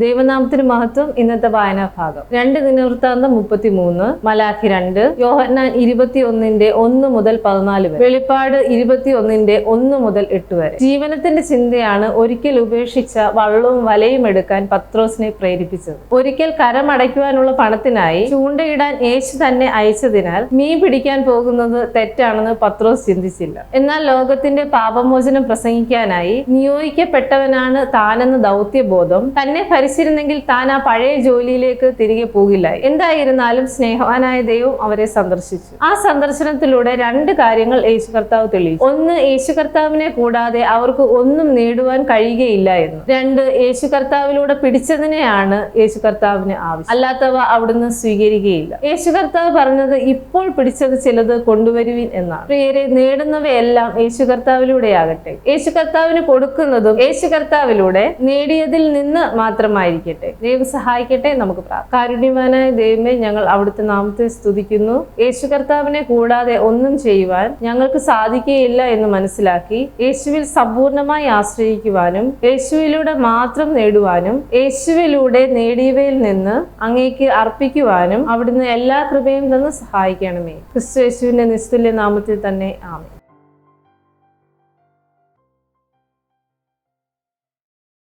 ദൈവനാമത്തിന് മഹത്വം. ഇന്നത്തെ വായനാ ഭാഗം. രണ്ട് ദിനവൃത്താന്തം മുപ്പത്തി മൂന്ന് മലാഖി രണ്ട് യോഹന്നാൻ ഇരുപത്തി ഒന്നിന്റെ ഒന്ന് മുതൽ പതിനാല് വരെ വെളിപ്പാട് ഇരുപത്തി ഒന്നിന്റെ ഒന്ന് മുതൽ എട്ട് വരെ. ജീവനത്തിന്റെ ചിന്തയാണ് ഒരിക്കൽ ഉപേക്ഷിച്ച വള്ളവും വലയും എടുക്കാൻ പത്രോസിനെ പ്രേരിപ്പിച്ചത്. ഒരിക്കൽ കരമടയ്ക്കുവാനുള്ള പണത്തിനായി ചൂണ്ടയിടാൻ യേശു തന്നെ അയച്ചതിനാൽ മീൻ പിടിക്കാൻ പോകുന്നത് തെറ്റാണെന്ന് പത്രോസ് ചിന്തിച്ചില്ല. എന്നാൽ ലോകത്തിന്റെ പാപമോചനം പ്രസംഗിക്കാനായി നിയോഗിക്കപ്പെട്ടവനാണ് താനെന്ന ദൗത്യബോധം തന്നെ ഭരിച്ചിരുന്നെങ്കിൽ താൻ ആ പഴയ ജോലിയിലേക്ക് തിരികെ പോകില്ല. എന്തായിരുന്നാലും സ്നേഹവാനായ ദൈവം അവരെ സന്ദർശിച്ചു. ആ സന്ദർശനത്തിലൂടെ രണ്ട് കാര്യങ്ങൾ യേശു കർത്താവ് തെളിയിച്ചു. ഒന്ന് യേശു കർത്താവിനെ കൂടാതെ അവർക്ക് ഒന്നും നേടുവാൻ കഴിയുകയില്ല എന്ന്. രണ്ട് യേശു കർത്താവിലൂടെ പിടിച്ചതിനെയാണ് യേശു കർത്താവിന് ആവശ്യം. അല്ലാത്തവ അവിടുന്ന് സ്വീകരിക്കുകയില്ല. യേശു കർത്താവ് പറഞ്ഞത് ഇപ്പോൾ പിടിച്ചത് ചിലത് കൊണ്ടുവരുവിൻ എന്നാണ്. പ്രിയരെ നേടുന്നവയെല്ലാം യേശു കർത്താവിലൂടെ ആകട്ടെ യേശു കർത്താവിന് കൊടുക്കുന്നതും യേശു കർത്താവിലൂടെ നേടിയതിൽ നിന്ന് മാത്രമായിരിക്കട്ടെ ദൈവം സഹായിക്കട്ടെ. നമുക്ക് പ്രാർത്ഥിക്കാം കാരുണ്യവാനായ ദൈവമേ ഞങ്ങൾ അവിടുത്തെ നാമത്തെ സ്തുതിക്കുന്നു. യേശു കർത്താവിനെ കൂടാതെ ഒന്നും ചെയ്യുവാൻ ഞങ്ങൾക്ക് സാധിക്കുകയില്ല എന്ന് മനസ്സിലാക്കി യേശുവിൽ സമ്പൂർണമായി ആശ്രയിക്കുവാനും യേശുവിലൂടെ മാത്രം നേടുവാനും യേശുവിലൂടെ നേടിയവയിൽ നിന്ന് അങ്ങേക്ക് അർപ്പിക്കുവാനും അവിടുന്ന് എല്ലാ കൃപയും തന്ന് സഹായിക്കണമേ. ക്രിസ്തു യേശുവിന്റെ നിസ്തുല്യ നാമത്തിൽ തന്നെ. ആമേ